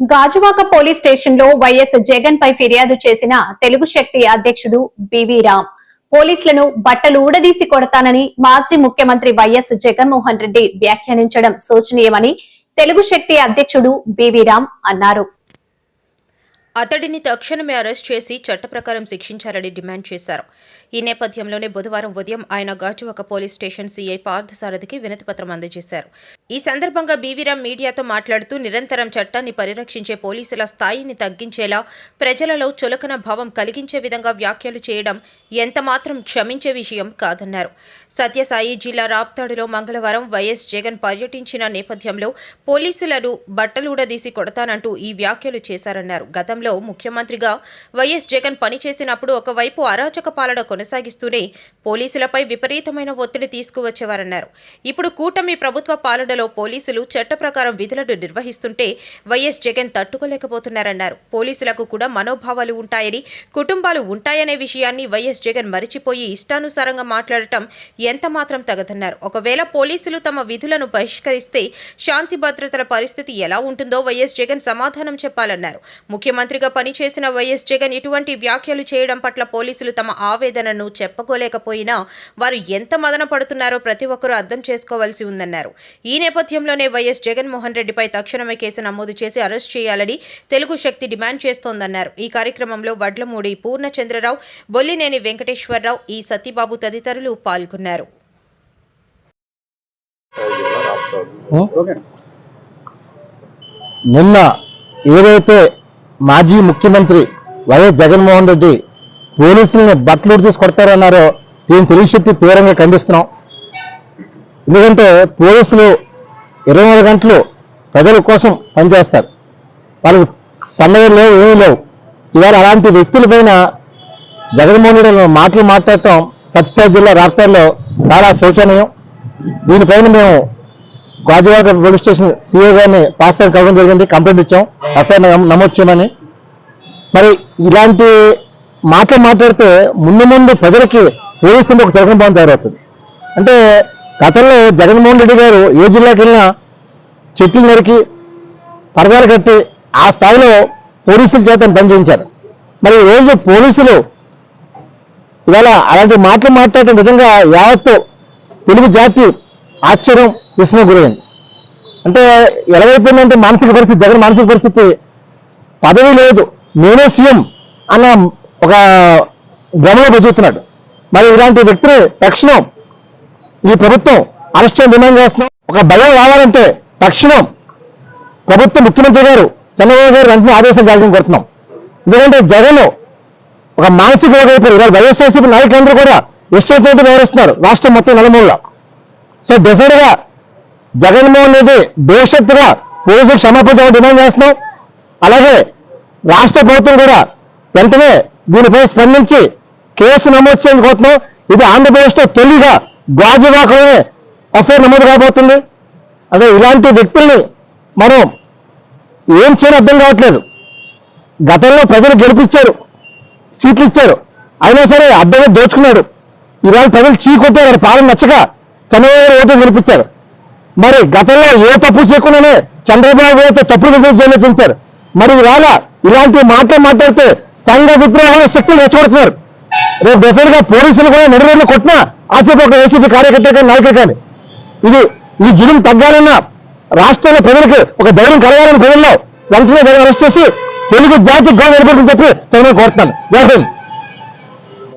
Gajuwaka police స్టేషన్లో YS Jagan పై ఫిర్యాదు చేసిన తెలుగు శక్తి అధ్యక్షుడు బివి రామ్. పోలీసులను బట్టలు ఊడదీసి కొడతానని మాజీ ముఖ్యమంత్రి వైఎస్ జగన్మోహన్ రెడ్డి వ్యాఖ్యానించడం శోచనీయమని తెలుగు శక్తి అధ్యక్షుడు బివి రామ్ అన్నారు. అతడిని తక్షణమే అరెస్ట్ చేసి చట్ట ప్రకారం శిక్షించాలని డిమాండ్ చేశారు. ఈ నేపథ్యంలోనే బుధవారం ఉదయం ఆయన గాజువాక పోలీస్ స్టేషన్ సీఐ పార్థసారథికి వినతిపత్రం అందజేశారు. ఈ సందర్భంగా బీవీరామ్ మీడియాతో మాట్లాడుతూ నిరంతరం చట్టాన్ని పరిరక్షించే పోలీసుల స్థాయిని తగ్గించేలా ప్రజలలో చులకన భావం కలిగించే విధంగా వ్యాఖ్యలు చేయడం ఎంతమాత్రం క్షమించే విషయం కాదన్నారు. సత్యసాయి జిల్లా రాప్తాడులో మంగళవారం వైఎస్ జగన్ పర్యటించిన నేపథ్యంలో పోలీసులను బట్టలూడదీసి కొడతానంటూ ఈ వ్యాఖ్యలు చేశారన్నారు. గతంలో ముఖ్యమంత్రిగా వైఎస్ జగన్ పనిచేసినప్పుడు ఒకవైపు అరాచక పాలన కొనసాగిస్తూనే పోలీసులపై విపరీతమైన ఒత్తిడి తీసుకువచ్చేవారన్నారు. ఇప్పుడు కూటమి ప్రభుత్వ పాలనలో పోలీసులు చట్ట ప్రకారం విధులను నిర్వహిస్తుంటే వైఎస్ జగన్ తట్టుకోలేకపోతున్నారన్నారు. పోలీసులకు కూడా మనోభావాలు ఉంటాయని కుటుంబాలు ఉంటాయనే విషయాన్ని వైఎస్ జగన్ మరిచిపోయి ఇష్టానుసారంగా మాట్లాడటం ఎంత మాత్రం తగదన్నారు. ఒకవేళ పోలీసులు తమ విధులను బహిష్కరిస్తే శాంతి భద్రతల పరిస్థితి ఎలా ఉంటుందో వైఎస్ జగన్ సమాధానం చెప్పాలన్నారు. ముఖ్యమంత్రిగా పనిచేసిన వైఎస్ జగన్ ఇటువంటి వ్యాఖ్యలు చేయడం పట్ల పోలీసులు తమ ఆవేదన ఆవేదనను చెప్పుకోలేకపోయినా వారు ఎంత మదన పడుతున్నారో ప్రతి ఒక్కరూ అర్థం చేసుకోవాల్సి ఉందన్నారు. ఈ నేపథ్యంలోనే వైఎస్ జగన్మోహన్ రెడ్డిపై తక్షణమే కేసు నమోదు చేసి అరెస్ట్ చేయాలని తెలుగు శక్తి డిమాండ్ చేస్తోందన్నారు. ఈ కార్యక్రమంలో వడ్లమూడి పూర్ణచంద్రరావు బొల్లినేని వెంకటేశ్వరరావు ఈ సతీబాబు తదితరులు పాల్గొన్నారు. నిన్న ఏదైతే మాజీ ముఖ్యమంత్రి వైఎస్ జగన్మోహన్ రెడ్డి పోలీసుల్ని బట్టలు చేసి కొడతారన్నారో దీని తెలియశక్తి తీవ్రంగా ఖండిస్తున్నాం. ఎందుకంటే పోలీసులు ఇరవై నాలుగు గంటలు ప్రజల కోసం పనిచేస్తారు. వాళ్ళకి పండుగలు లేవు ఏమీ లేవు. ఇవాళ అలాంటి వ్యక్తులపైన జగన్మోహన్ రెడ్డి మాటలు మాట్లాడటం సత్యసాయి జిల్లా రాప్తాల్లో చాలా శోచనీయం. దీనిపైన మేము గాజువాక పోలీస్ స్టేషన్ సీఏ గారిని పాస్ కావడం జరిగింది. కంప్లైంట్ ఇచ్చాం. ఎఫ్ఐఆర్ నమోదు చేయమని. మరి ఇలాంటి మాట మాట్లాడితే ముందు ముందు ప్రజలకి పోలీసులు ఒక చరకం భావం తయారవుతుంది. అంటే గతంలో జగన్మోహన్ రెడ్డి గారు ఏ జిల్లాకి వెళ్ళినా చెట్లు నరికి పరదాలు కట్టి ఆ స్థాయిలో పోలీసుల చేత పనిచేయించారు మరి ఈ రోజు పోలీసులు ఇవాళ అలాంటి మాటలు మాట్లాడటం నిజంగా యావత్తు తెలుగు జాతి ఆశ్చర్యం విస్మయం గురైంది. అంటే ఎలాగైపోయిందంటే మానసిక పరిస్థితి జగన్ మానసిక పరిస్థితి పదవి లేదు నేనే సీఎం అన్న ఒక భ్రమలో బతుకుతున్నాడు మరి ఇలాంటి వ్యక్తులు తక్షణం ఈ ప్రభుత్వం అరెస్ట్ డిమాండ్ చేస్తున్నాం. ఒక భయం రావాలంటే తక్షణం ప్రభుత్వ ముఖ్యమంత్రి గారు చంద్రబాబు గారు వెంటనే ఆదేశం జాగ్రత్త కొడుతున్నాం ఎందుకంటే జగన్ ఒక మానసిక వైపు ఇవాళ వైఎస్ఆర్సీపీ నాయకులందరూ కూడా ఇష్టంతో వ్యవహరిస్తున్నారు. రాష్ట్రం మొత్తం నలుమూలలో. సో డెఫినెట్గా జగన్మోహన్ రెడ్డి భవిష్యత్తుగా పోలీసులు క్షమాపణ డిమాండ్ చేస్తున్నాం. అలాగే రాష్ట్ర ప్రభుత్వం కూడా వెంటనే దీనిపై స్పందించి కేసు నమోదు చేయకపోతున్నాం ఇది ఆంధ్రప్రదేశ్లో తొలిగా గాజువాకలోనే ఎఫ్ఐఆర్ నమోదు కాబోతుంది. అదే ఇలాంటి వ్యక్తుల్ని మనం ఏం చేయని అర్థం కావట్లేదు. గతంలో ప్రజలు గెలిపించారు సీట్లు ఇచ్చారు అయినా సరే అడ్డంగా దోచుకున్నాడు ఇవాళ ప్రజలు చీకొట్టారు పాలన నచ్చక చంద్రబాబు ఓటు గెలిపించారు. మరి గతంలో ఏ తప్పు చేయకుండానే చంద్రబాబు అయితే తప్పుడు జైలు మరి ఇవాళ ఇలాంటి మాటలు మాట్లాడితే సంఘ విద్రోహం శక్తులు రెచ్చగొడుతున్నారు. రేపు డెఫినెట్గా పోలీసులు కూడా నడిరోడ్లు కొట్టినా ఆసేపు ఒక ఏసీపీ కార్యకర్త కానీ నాయకులు కానీ. ఇది ఈ జులుం తగ్గాలన్నా రాష్ట్రంలో ప్రజలకు ఒక ధైర్యం కలగాలని ప్రజల్లో వెంటనే అరెస్ట్ చేసి తెలుగు జాతి గౌరవ చెప్పి చంద్రబాబు కోరుతున్నాను. జై హింద్.